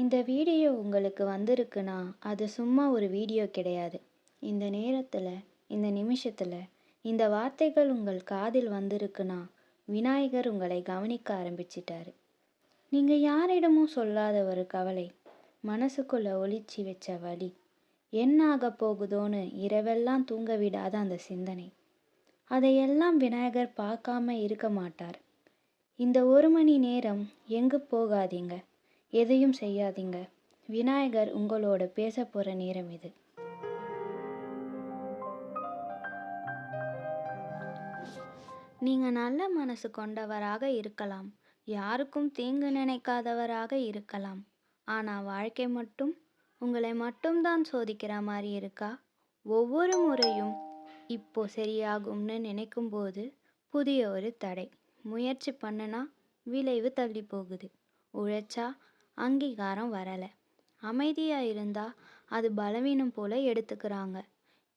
இந்த வீடியோ உங்களுக்கு வந்திருக்குன்னா அது சும்மா ஒரு வீடியோ கிடையாது. இந்த நேரத்தில் இந்த நிமிஷத்தில் இந்த வார்த்தைகள் உங்கள் காதில் வந்திருக்குன்னா விநாயகர் உங்களை கவனிக்க ஆரம்பிச்சிட்டாரு. நீங்கள் யாரிடமும் சொல்லாத ஒரு கவலை மனசுக்குள்ள ஒளிச்சி வச்ச வழி என்ன ஆக போகுதோன்னு இரவெல்லாம் தூங்க விடாத அந்த சிந்தனை. அதையெல்லாம் விநாயகர் பார்க்காம இருக்க மாட்டார். இந்த ஒரு மணி நேரம் எங்கு போகாதீங்க. எதையும் செய்யாதீங்க. விநாயகர் உங்களோட பேச போகிற நேரம் இது. நீங்கள் நல்ல மனசு கொண்டவராக இருக்கலாம். யாருக்கும் தீங்கு நினைக்காதவராக இருக்கலாம். ஆனால் வாழ்க்கை மட்டும் உங்களை மட்டும்தான் சோதிக்கிற மாதிரி இருக்கா? ஒவ்வொரு முறையும் இப்போ சரியாகும்னு நினைக்கும்போது புதிய ஒரு தடை. முயற்சி பண்ணுனா விளைவு தள்ளி போகுது. உழைச்சா அங்கீகாரம் வரலை. அமைதியாக இருந்தால் அது பலவீனம் போல எடுத்துக்கிறாங்க.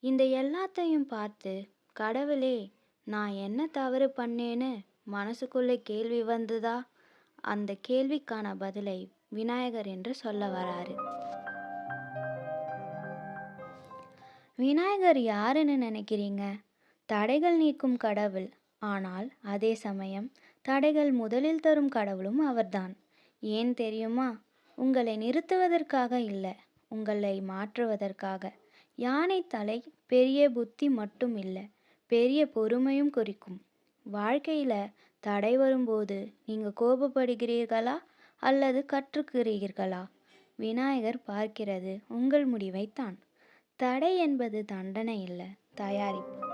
இந்த எல்லாத்தையும் பார்த்து கடவுளே நான் என்ன தவறு பண்ணேன்னு மனசுக்குள்ளே கேள்வி வந்ததா? அந்த கேள்விக்கான பதிலை விநாயகர் என்று சொல்ல வராரு. விநாயகர் யாருன்னு நினைக்கிறீங்க? தடைகள் நீக்கும் கடவுள். ஆனால் அதே சமயம் தடைகள் முதலில் தரும் கடவுளும் அவர்தான். ஏன் தெரியுமா? உங்களை நிறுத்துவதற்காக இல்லை உங்களை மாற்றுவதற்காக. யானை தலை பெரிய புத்தி மட்டும் இல்லை பெரிய பொறுமையும் குறிக்கும். வாழ்க்கையில் தடை வரும்போது நீங்கள் கோபப்படுகிறீர்களா? அல்லது கற்றுக்கிறீர்களா? விநாயகர் பார்க்கிறது உங்கள் முடிவைத்தான். தடை என்பது தண்டனை இல்லை தயாரிப்பு.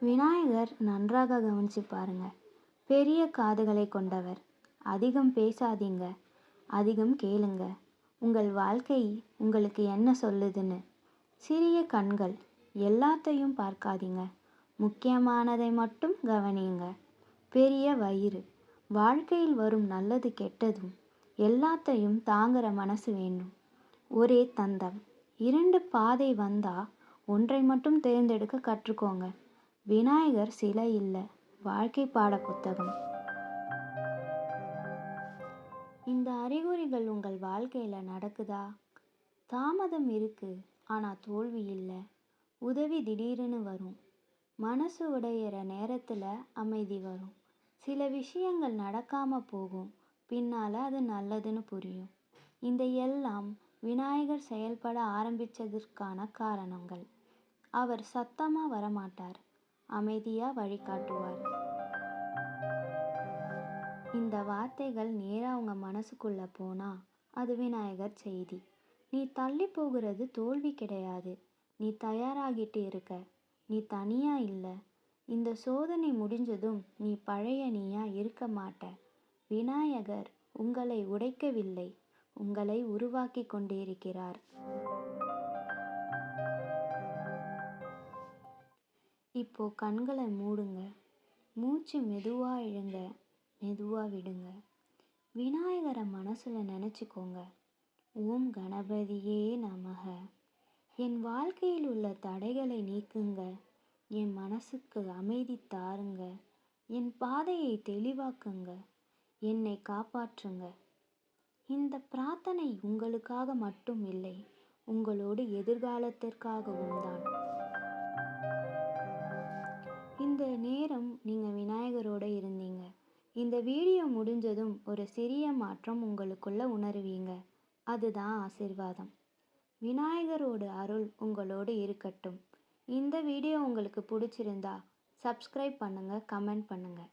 விநாயகர் நன்றாக கவனிச்சு பாருங்கள் பெரிய காதுகளை கொண்டவர். அதிகம் பேசாதீங்க அதிகம் கேளுங்க. உங்கள் வாழ்க்கை உங்களுக்கு என்ன சொல்லுதுன்னு. சிறிய கண்கள் எல்லாத்தையும் பார்க்காதீங்க. முக்கியமானதை மட்டும் கவனியுங்க. பெரிய வயிறு வாழ்க்கையில் வரும் நல்லது கெட்டதும் எல்லாத்தையும் தாங்குற மனசு வேண்டும். ஒரே தந்தம். இரண்டு பாதை வந்தா ஒன்றை மட்டும் தேர்ந்தெடுக்க கற்றுக்கோங்க. விநாயகர் சிலை இல்லை. வாழ்க்கை பாட புத்தகம். இந்த அறிகுறிகள் உங்கள் வாழ்க்கையில் நடக்குதா? தாமதம் இருக்கு ஆனால் தோல்வி இல்லை. உதவி திடீர்னு வரும். மனசு உடையிற நேரத்தில் அமைதி வரும். சில விஷயங்கள் நடக்காமல் போகும். பின்னால் அது நல்லதுன்னு புரியும். இந்த எல்லாம் விநாயகர் செயல்பட ஆரம்பித்ததற்கான காரணங்கள். அவர் சத்தமாக வரமாட்டார். அமைதியாக வழிகாட்டுவார். இந்த வார்த்தைகள் நேராக உங்கள் மனசுக்குள்ளே போனால் அது விநாயகர் செய்தி. நீ தள்ளி போகிறது தோல்வி கிடையாது. நீ தயாராகிட்டு இருக்க. நீ தனியாக இல்லை. இந்த சோதனை முடிஞ்சதும் நீ பழைய நீயாக இருக்க மாட்ட. விநாயகர் உங்களை உடைக்கவில்லை. உங்களை உருவாக்கி கொண்டிருக்கிறார். இப்போ கண்களை மூடுங்க. மூச்சு மெதுவாக இழுங்க. மெதுவாக விடுங்க. விநாயகரை மனசில் நினச்சிக்கோங்க. ஓம் கணபதியே நமக. என் வாழ்க்கையில் உள்ள தடைகளை நீக்குங்க. என் மனசுக்கு அமைதி தாருங்க. என் பாதையை தெளிவாக்குங்க. என்னை காப்பாற்றுங்க. இந்த பிரார்த்தனை உங்களுக்காக மட்டும் இல்லை உங்களோடு எதிர்காலத்திற்காகவும் தான். இந்த நேரம் நீங்கள் விநாயகரோடு இருந்தீங்க. இந்த வீடியோ முடிஞ்சதும் ஒரு சிறிய மாற்றம் உங்களுக்குள்ள உணருவீங்க. அதுதான் ஆசிர்வாதம். விநாயகரோட அருள் உங்களோடு இருக்கட்டும். இந்த வீடியோ உங்களுக்கு பிடிச்சிருந்தா சப்ஸ்கிரைப் பண்ணுங்கள் கமெண்ட் பண்ணுங்கள்